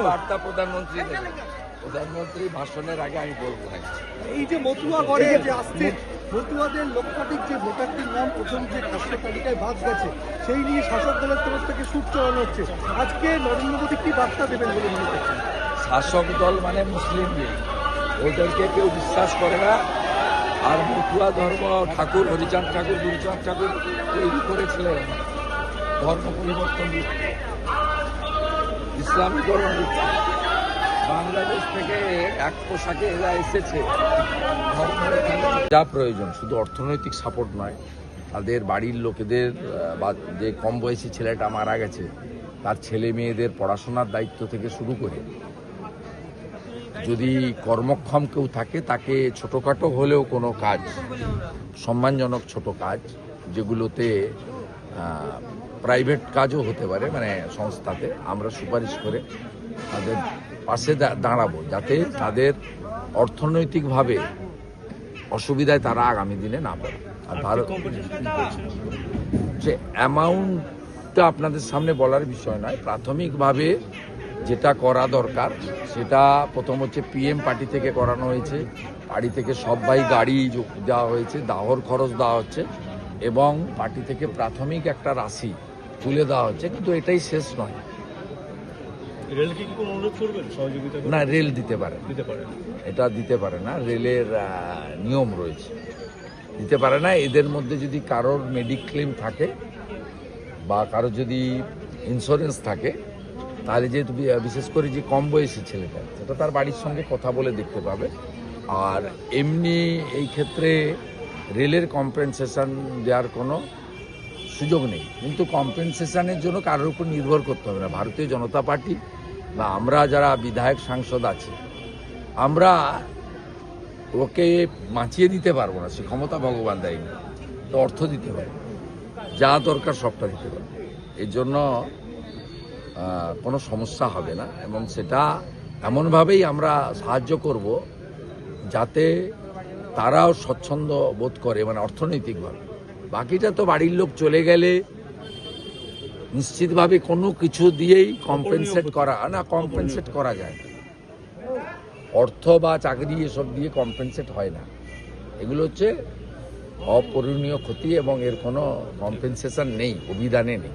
বার্তা প্রধানমন্ত্রী দেবেন প্রধানমন্ত্রী ভাষণের আগে আমি বলব এই যে মতুয়া গড়ে যে আসছে মতুয়াদের লক্ষাধিক যে ভোটারটির নাম প্রথম যে কাস্ট তালিকায় বাদ গেছে সেই নিয়ে শাসক দলের তরফ থেকে সুর চড়ানো হচ্ছে। আজকে নরেন্দ্র মোদী কি বার্তা দেবেন বলে মনে করছেন? শাসক দল মানে মুসলিম লীগ। ওদেরকে কেউ বিশ্বাস করে না আর মতুয়া ধর্ম, ঠাকুর, হরিচাঁদ ঠাকুর, গুরুচাঁদ ঠাকুর তৈরি করেছিলেন। ধর্ম পরিবর্তন ইসলামীকরণ বাংলাদেশ থেকে এক পোশাকে এরা এসেছে। যা প্রয়োজন, শুধু অর্থনৈতিক সাপোর্ট নয়। তাদের বাড়ির লোকেদের বা যে কম বয়সী ছেলেটা মারা গেছে, তার ছেলে মেয়েদের পড়াশোনার দায়িত্ব থেকে শুরু করে যদি কর্মক্ষম কেউ থাকে তাকে ছোটোখাটো হলেও কোনো কাজ সম্মানজনক ছোট কাজ যেগুলোতে প্রাইভেট কাজও হতে পারে মানে সংস্থাতে আমরা সুপারিশ করে তাদের পাশে দাঁড়াবো যাতে তাদের অর্থনৈতিকভাবে অসুবিধায় তারা আগামী দিনে না পড়ে। আর ভারত যে অ্যামাউন্টটা আপনাদের সামনে বলার বিষয় নয় প্রাথমিকভাবে যেটা করা দরকার সেটা প্রথম হচ্ছে পিএম পার্টি থেকে করানো হয়েছে। পার্টি থেকে সবাই গাড়ি দেওয়া হয়েছে দাহর খরচ দেওয়া হচ্ছে এবং পার্টি থেকে প্রাথমিক একটা রাশি তুলে দেওয়া হচ্ছে কিন্তু এটাই শেষ নয়। না রেল দিতে পারে এটা দিতে পারে না রেলের নিয়ম রয়েছে। দিতে পারে না এদের মধ্যে যদি কারোর মেডিক্লেম থাকে বা কারোর যদি ইন্স্যুরেন্স থাকে তাহলে যেহেতু বিশেষ করে যে কম বয়সী ছেলেটা সেটা তার বাড়ির সঙ্গে কথা বলে দেখতে পাবে। আর এমনি এই ক্ষেত্রে রেলের কম্পেনসেশন দেওয়ার কোনো সুযোগ নেই। কিন্তু কম্পেনসেশনের জন্য কারোর উপর নির্ভর করতে হবে না। ভারতীয় জনতা পার্টি বা আমরা যারা বিধায়ক সাংসদ আছি, আমরা ওকে বাঁচিয়ে দিতে পারব না। সে ক্ষমতা ভগবান দেয়নি, তো অর্থ দিতে হবে। যা দরকার সবটা দিতে পারব এর জন্য কোনো সমস্যা হবে না, এবং সেটা এমনভাবেই আমরা সাহায্য করব যাতে তারাও স্বচ্ছন্দ বোধ করে মানে অর্থনৈতিকভাবে। বাকিটা তো বাড়ির লোক চলে গেলে নিশ্চিতভাবে কোনো কিছু দিয়েই কম্পেনসেট করা, না কম্পেনসেট করা যায় না। অর্থ বা চাকরি এসব দিয়ে কম্পেনসেট হয় না। এগুলো হচ্ছে অপূরণীয় ক্ষতি এবং এর কোনো কম্পেনসেশন নেই, অভিধানে নেই।